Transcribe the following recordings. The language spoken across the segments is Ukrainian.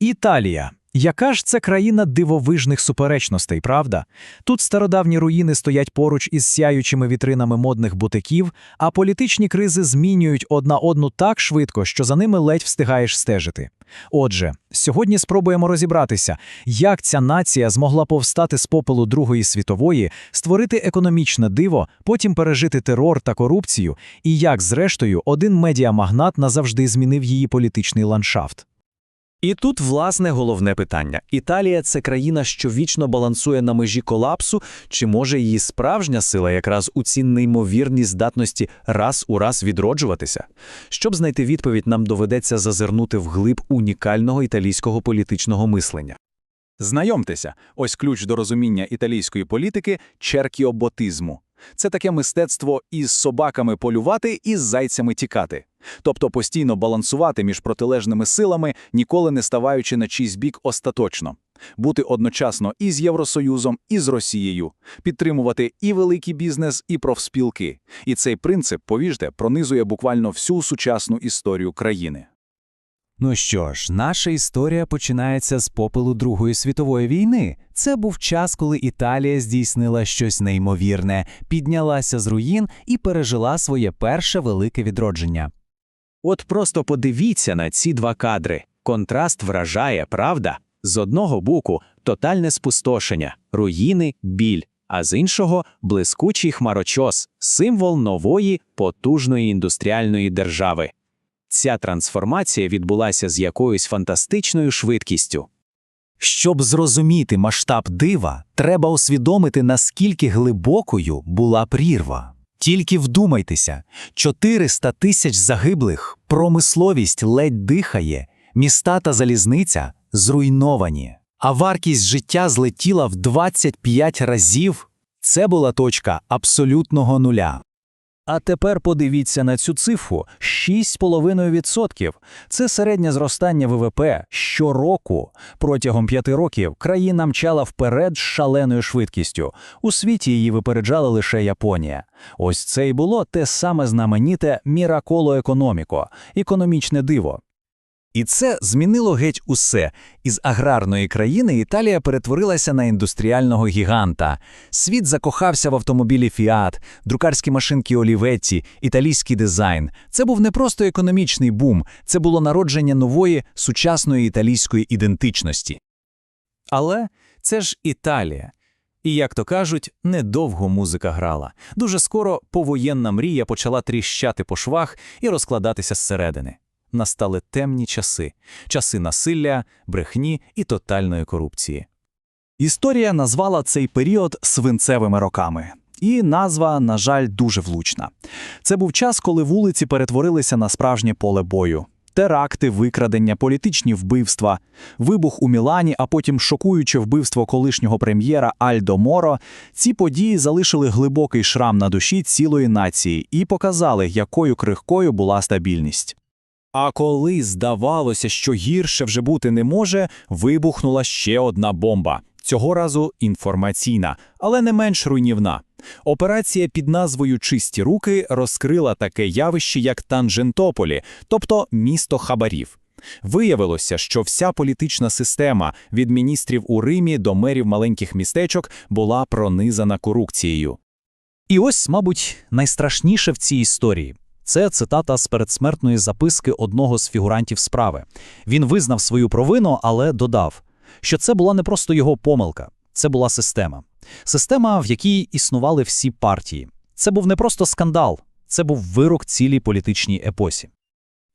Італія. Яка ж це країна дивовижних суперечностей, правда? Тут стародавні руїни стоять поруч із сяючими вітринами модних бутиків, а політичні кризи змінюють одна одну так швидко, що за ними ледь встигаєш стежити. Отже, сьогодні спробуємо розібратися, як ця нація змогла повстати з попелу Другої світової, створити економічне диво, потім пережити терор та корупцію, і як, зрештою, один медіамагнат назавжди змінив її політичний ландшафт. І тут, власне, головне питання: Італія це країна, що вічно балансує на межі колапсу, чи може її справжня сила якраз у цій неймовірній здатності раз у раз відроджуватися? Щоб знайти відповідь, нам доведеться зазирнути вглиб унікального італійського політичного мислення. Знайомтеся, ось ключ до розуміння італійської політики черкіоботизму. Це таке мистецтво із собаками полювати і з зайцями тікати. Тобто постійно балансувати між протилежними силами, ніколи не ставаючи на чийсь бік остаточно. Бути одночасно і з Євросоюзом, і з Росією, підтримувати і великий бізнес, і профспілки. І цей принцип, повіжте, пронизує буквально всю сучасну історію країни. Ну що ж, наша історія починається з попелу Другої світової війни. Це був час, коли Італія здійснила щось неймовірне, піднялася з руїн і пережила своє перше велике відродження. От просто подивіться на ці два кадри. Контраст вражає, правда? З одного боку тотальне спустошення, руїни, біль, а з іншого блискучий хмарочос, символ нової, потужної індустріальної держави. Ця трансформація відбулася з якоюсь фантастичною швидкістю. Щоб зрозуміти масштаб дива, треба усвідомити, наскільки глибокою була прірва. Тільки вдумайтеся, 400 тисяч загиблих, промисловість ледь дихає, міста та залізниця зруйновані, а вартість життя злетіла в 25 разів. Це була точка абсолютного нуля. А тепер подивіться на цю цифру 6,5%. Це середнє зростання ВВП щороку. Протягом п'яти років країна мчала вперед з шаленою швидкістю. У світі її випереджала лише Японія. Ось це й було те саме знаменіте міраколо економіко, економічне диво. І це змінило геть усе. Із аграрної країни Італія перетворилася на індустріального гіганта. Світ закохався в автомобілі Fiat, друкарські машинки Оліветті, італійський дизайн. Це був не просто економічний бум, це було народження нової сучасної італійської ідентичності. Але це ж Італія. І, як то кажуть, недовго музика грала. Дуже скоро повоєнна мрія почала тріщати по швах і розкладатися зсередини настали темні часи часи насилля, брехні і тотальної корупції. Історія назвала цей період свинцевими роками. І назва, на жаль, дуже влучна. Це був час, коли вулиці перетворилися на справжнє поле бою. Теракти, викрадення, політичні вбивства, вибух у Мілані, а потім шокуюче вбивство колишнього прем'єра Альдо Моро. Ці події залишили глибокий шрам на душі цілої нації і показали, якою крихкою була стабільність. А коли здавалося, що гірше вже бути не може, вибухнула ще одна бомба. Цього разу інформаційна, але не менш руйнівна. Операція під назвою Чисті руки розкрила таке явище, як Танжентополі, тобто місто хабарів. Виявилося, що вся політична система від міністрів у Римі до мерів маленьких містечок була пронизана корупцією. І ось, мабуть, найстрашніше в цій історії. Це цитата з передсмертної записки одного з фігурантів справи. Він визнав свою провину, але додав, що це була не просто його помилка, це була система. Система, в якій існували всі партії. Це був не просто скандал, це був вирок цілій політичній епосі.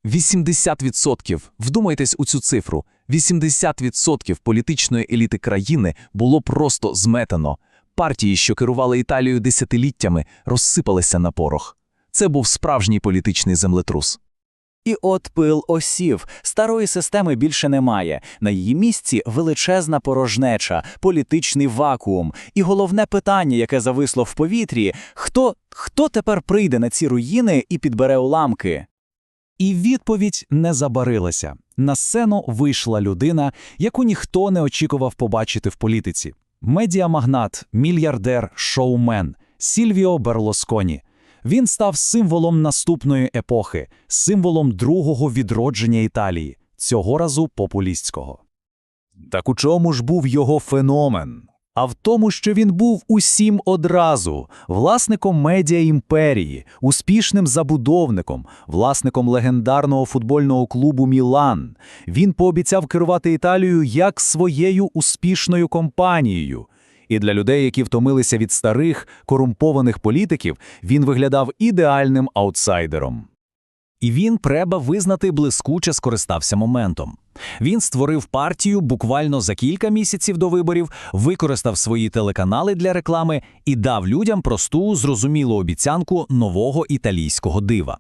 80%. Вдумайтесь у цю цифру. 80% політичної еліти країни було просто зметено. Партії, що керували Італією десятиліттями, розсипалися на порох. Це був справжній політичний землетрус. І от пил осів, старої системи більше немає. На її місці величезна порожнеча, політичний вакуум. І головне питання, яке зависло в повітрі: хто, хто тепер прийде на ці руїни і підбере уламки? І відповідь не забарилася. На сцену вийшла людина, яку ніхто не очікував побачити в політиці. Медіамагнат, мільярдер, шоумен Сільвіо Берлосконі. Він став символом наступної епохи, символом другого відродження Італії, цього разу популістського. Так у чому ж був його феномен? А в тому, що він був усім одразу власником медіа імперії, успішним забудовником, власником легендарного футбольного клубу Мілан. Він пообіцяв керувати Італією як своєю успішною компанією. І для людей, які втомилися від старих, корумпованих політиків, він виглядав ідеальним аутсайдером. І він, треба визнати, блискуче скористався моментом. Він створив партію буквально за кілька місяців до виборів, використав свої телеканали для реклами і дав людям просту, зрозумілу обіцянку нового італійського дива.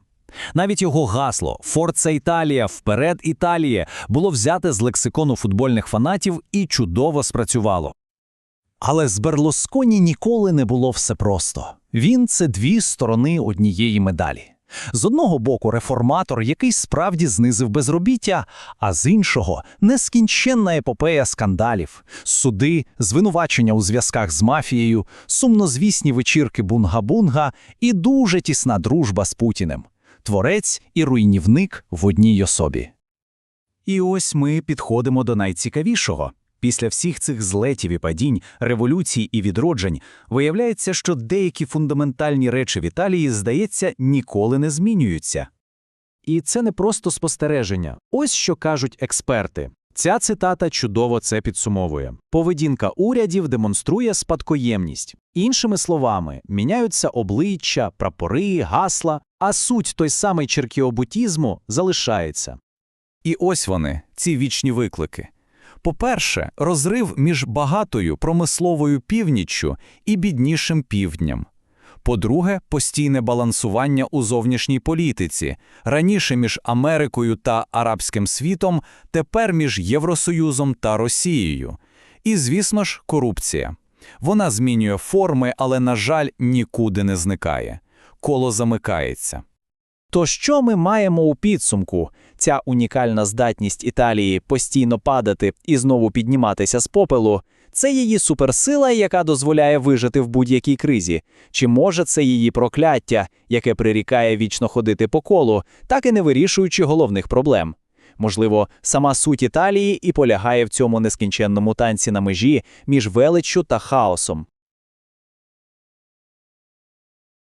Навіть його гасло «Форца Італія, вперед Італія» було взяте з лексикону футбольних фанатів і чудово спрацювало. Але з Берлосконі ніколи не було все просто. Він це дві сторони однієї медалі. З одного боку реформатор, який справді знизив безробіття, а з іншого нескінченна епопея скандалів, суди, звинувачення у зв'язках з мафією, сумнозвісні вечірки бунга-бунга і дуже тісна дружба з Путіним. Творець і руйнівник в одній особі. І ось ми підходимо до найцікавішого. Після всіх цих злетів і падінь, революцій і відроджень, виявляється, що деякі фундаментальні речі в Італії, здається, ніколи не змінюються. І це не просто спостереження. Ось що кажуть експерти. Ця цитата чудово це підсумовує. Поведінка урядів демонструє спадкоємність. Іншими словами, міняються обличчя, прапори, гасла, а суть той самий черкіобутізму залишається. І ось вони, ці вічні виклики. По-перше, розрив між багатою промисловою північчю і біднішим півднем. По-друге, постійне балансування у зовнішній політиці. Раніше між Америкою та арабським світом, тепер між Євросоюзом та Росією. І, звісно ж, корупція. Вона змінює форми, але, на жаль, нікуди не зникає. Коло замикається. То що ми маємо у підсумку? Ця унікальна здатність Італії постійно падати і знову підніматися з попелу – це її суперсила, яка дозволяє вижити в будь-якій кризі. Чи може це її прокляття, яке прирікає вічно ходити по колу, так і не вирішуючи головних проблем? Можливо, сама суть Італії і полягає в цьому нескінченному танці на межі між величчю та хаосом.